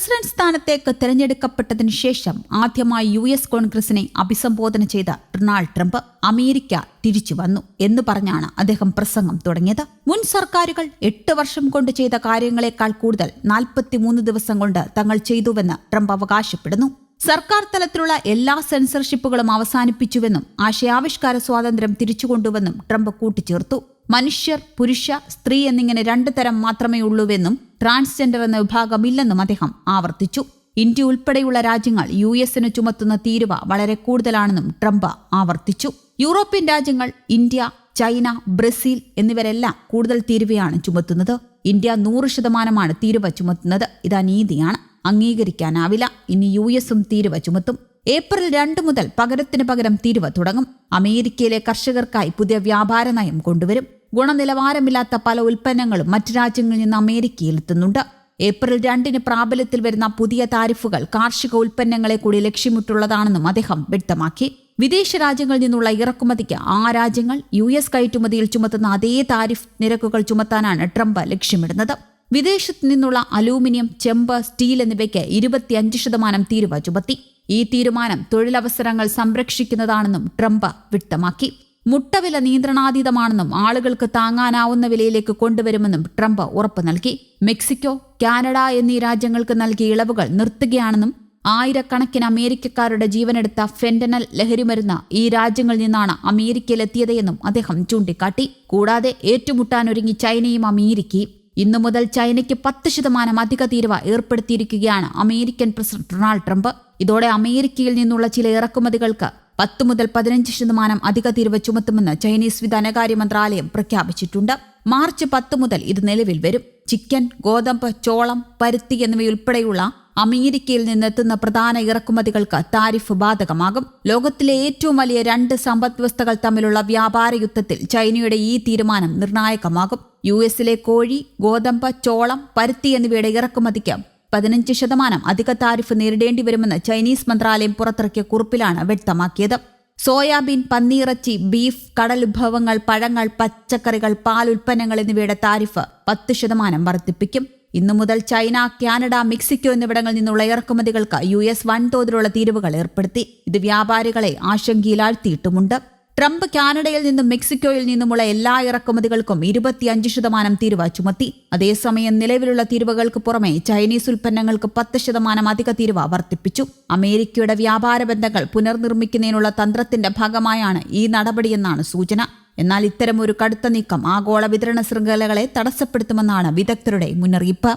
President സ്ഥാനത്തേക്ക് തെരഞ്ഞെടുക്കപ്പെട്ടതിനു ശേഷം ആദ്യമായി യു എസ് കോൺഗ്രസിനെ അഭിസംബോധന ചെയ്ത ഡൊണാൾഡ് ട്രംപ് അമേരിക്ക തിരിച്ചു വന്നു എന്ന് പറഞ്ഞാണ് അദ്ദേഹം പ്രസംഗം തുടങ്ങിയത്. മുൻ സർക്കാരുകൾ എട്ട് വർഷം കൊണ്ട് ചെയ്ത കാര്യങ്ങളെക്കാൾ കൂടുതൽ നാൽപ്പത്തിമൂന്ന് ദിവസം കൊണ്ട് തങ്ങൾ ചെയ്തുവെന്ന് ട്രംപ് അവകാശപ്പെടുന്നു. സർക്കാർ തലത്തിലുള്ള എല്ലാ സെൻസർഷിപ്പുകളും അവസാനിപ്പിച്ചുവെന്നും ആശയാവിഷ്കാര സ്വാതന്ത്ര്യം തിരിച്ചുകൊണ്ടുവെന്നും ട്രംപ് കൂട്ടിച്ചേർത്തു. മനുഷ്യർ പുരുഷ സ്ത്രീ എന്നിങ്ങനെ രണ്ട് തരം മാത്രമേ ഉള്ളൂവെന്നും ട്രാൻസ്ജെൻഡർ എന്ന വിഭാഗമില്ലെന്നും അദ്ദേഹം ആവർത്തിച്ചു. ഇന്ത്യ ഉൾപ്പെടെയുള്ള രാജ്യങ്ങൾ യു എസിന് ചുമത്തുന്ന തീരുവ വളരെ കൂടുതലാണെന്നും ട്രംപ് ആവർത്തിച്ചു. യൂറോപ്യൻ രാജ്യങ്ങൾ ഇന്ത്യ ചൈന ബ്രസീൽ എന്നിവരെല്ലാം കൂടുതൽ തീരുവയാണ് ചുമത്തുന്നത്. ഇന്ത്യ നൂറ് ശതമാനമാണ് തീരുവ ചുമത്തുന്നത്. ഇത് അനീതിയാണ് അംഗീകരിക്കാനാവില്ല. ഇനി യു എസും തീരുവ ചുമത്തും. ഏപ്രിൽ രണ്ട് മുതൽ പകരത്തിന് പകരം തീരുവ തുടങ്ങും. അമേരിക്കയിലെ കർഷകർക്കായി പുതിയ വ്യാപാര നയം കൊണ്ടുവരും. ഗുണനിലവാരമില്ലാത്ത പല ഉൽപ്പന്നങ്ങളും മറ്റു രാജ്യങ്ങളിൽ നിന്ന് അമേരിക്കയിൽ എത്തുന്നുണ്ട്. ഏപ്രിൽ രണ്ടിന് പ്രാബല്യത്തിൽ വരുന്ന പുതിയ താരിഫുകൾ കാർഷിക ഉൽപ്പന്നങ്ങളെ കൂടി ലക്ഷ്യമിട്ടുള്ളതാണെന്നും അദ്ദേഹം വ്യക്തമാക്കി. വിദേശ രാജ്യങ്ങളിൽ നിന്നുള്ള ഇറക്കുമതിക്ക് ആ രാജ്യങ്ങൾ യു എസ് കയറ്റുമതിയിൽ ചുമത്തുന്ന അതേ താരിഫ് നിരക്കുകൾ ചുമത്താനാണ് ട്രംപ് ലക്ഷ്യമിടുന്നത്. വിദേശത്തു നിന്നുള്ള അലൂമിനിയം ചെമ്പ് സ്റ്റീൽ എന്നിവയ്ക്ക് ഇരുപത്തിയഞ്ച് ശതമാനം തീരുവ ചുമത്തി. ഈ തീരുമാനം തൊഴിലവസരങ്ങൾ സംരക്ഷിക്കുന്നതാണെന്നും ട്രംപ് വ്യക്തമാക്കി. മുട്ടവില നിയന്ത്രണാതീതമാണെന്നും ആളുകൾക്ക് താങ്ങാനാവുന്ന വിലയിലേക്ക് കൊണ്ടുവരുമെന്നും ട്രംപ് ഉറപ്പ് നൽകി. മെക്സിക്കോ കാനഡ എന്നീ രാജ്യങ്ങൾക്ക് നൽകിയ ഇളവുകൾ നിർത്തുകയാണെന്നും ആയിരക്കണക്കിന് അമേരിക്കക്കാരുടെ ജീവനെടുത്ത ഫെന്റനൽ ലഹരിമരുന്ന് ഈ രാജ്യങ്ങളിൽ നിന്നാണ് അമേരിക്കയിലെത്തിയതെന്നും അദ്ദേഹം ചൂണ്ടിക്കാട്ടി. കൂടാതെ ഏറ്റുമുട്ടാനൊരുങ്ങി ചൈനയും അമേരിക്കയും. ഇന്നു മുതൽ ചൈനയ്ക്ക് പത്ത് ശതമാനം അധിക തീരുവ ഏർപ്പെടുത്തിയിരിക്കുകയാണ് അമേരിക്കൻ പ്രസിഡന്റ് ഡൊണാൾഡ് ട്രംപ്. ഇതോടെ അമേരിക്കയിൽ നിന്നുള്ള ചില ഇറക്കുമതികൾക്ക് പത്ത് മുതൽ പതിനഞ്ച് ശതമാനം അധിക തീരുവ ചുമത്തുമെന്ന് ചൈനീസ് ധനകാര്യ മന്ത്രാലയം പ്രഖ്യാപിച്ചിട്ടുണ്ട്. മാർച്ച് പത്ത് മുതൽ ഇത് നിലവിൽ വരും. ചിക്കൻ ഗോതമ്പ് ചോളം പരുത്തി എന്നിവയുൾപ്പെടെയുള്ള അമേരിക്കയിൽ നിന്നെത്തുന്ന പ്രധാന ഇറക്കുമതികൾക്ക് താരിഫ് ബാധകമാകും. ലോകത്തിലെ ഏറ്റവും വലിയ രണ്ട് സമ്പദ്വ്യവസ്ഥകൾ തമ്മിലുള്ള വ്യാപാര യുദ്ധത്തിൽ ചൈനയുടെ ഈ തീരുമാനം നിർണായകമാകും. യു എസിലെ കോഴി ഗോതമ്പ് ചോളം പരുത്തി എന്നിവയുടെ ഇറക്കുമതിക്ക് പതിനഞ്ച് ശതമാനം അധിക താരിഫ് നേരിടേണ്ടി വരുമെന്ന് ചൈനീസ് മന്ത്രാലയം പുറത്തിറക്കിയ കുറിപ്പിലാണ് വ്യക്തമാക്കിയത്. സോയാബീൻ പന്നിയിറച്ചി ബീഫ് കടൽ വിഭവങ്ങൾ പഴങ്ങൾ പച്ചക്കറികൾ പാൽ ഉൽപ്പന്നങ്ങൾ എന്നിവയുടെ താരിഫ് പത്ത് ശതമാനം വർദ്ധിപ്പിക്കും. ഇന്നു മുതൽ ചൈന കാനഡ മെക്സിക്കോ എന്നിവിടങ്ങളിൽ നിന്നുള്ള ഇറക്കുമതികൾക്ക് യു എസ് വൻതോതിലുള്ള തീരുവകൾ ഏർപ്പെടുത്തി. ഇത് വ്യാപാരികളെ ആശങ്കയിലാഴ്ത്തിയിട്ടുമുണ്ട്. ട്രംപ് കാനഡയിൽ നിന്നും മെക്സിക്കോയിൽ നിന്നുമുള്ള എല്ലാ ഇറക്കുമതികൾക്കും ഇരുപത്തിയഞ്ച് ശതമാനം തീരുവ ചുമത്തി. അതേസമയം നിലവിലുള്ള തീരുവകൾക്ക് പുറമെ ചൈനീസ് ഉൽപ്പന്നങ്ങൾക്ക് പത്ത് ശതമാനം അധിക തീരുവ വർദ്ധിപ്പിച്ചു. അമേരിക്കയുടെ വ്യാപാര ബന്ധങ്ങൾ പുനർനിർമ്മിക്കുന്നതിനുള്ള തന്ത്രത്തിന്റെ ഭാഗമായാണ് ഈ നടപടിയെന്നാണ് സൂചന. എന്നാൽ ഇത്തരമൊരു കടുത്ത നീക്കം ആഗോള വിതരണ ശൃംഖലകളെ തടസ്സപ്പെടുത്തുമെന്നാണ് വിദഗ്ധരുടെ മുന്നറിയിപ്പ്.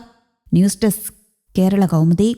News desk Kerala Kaumudi.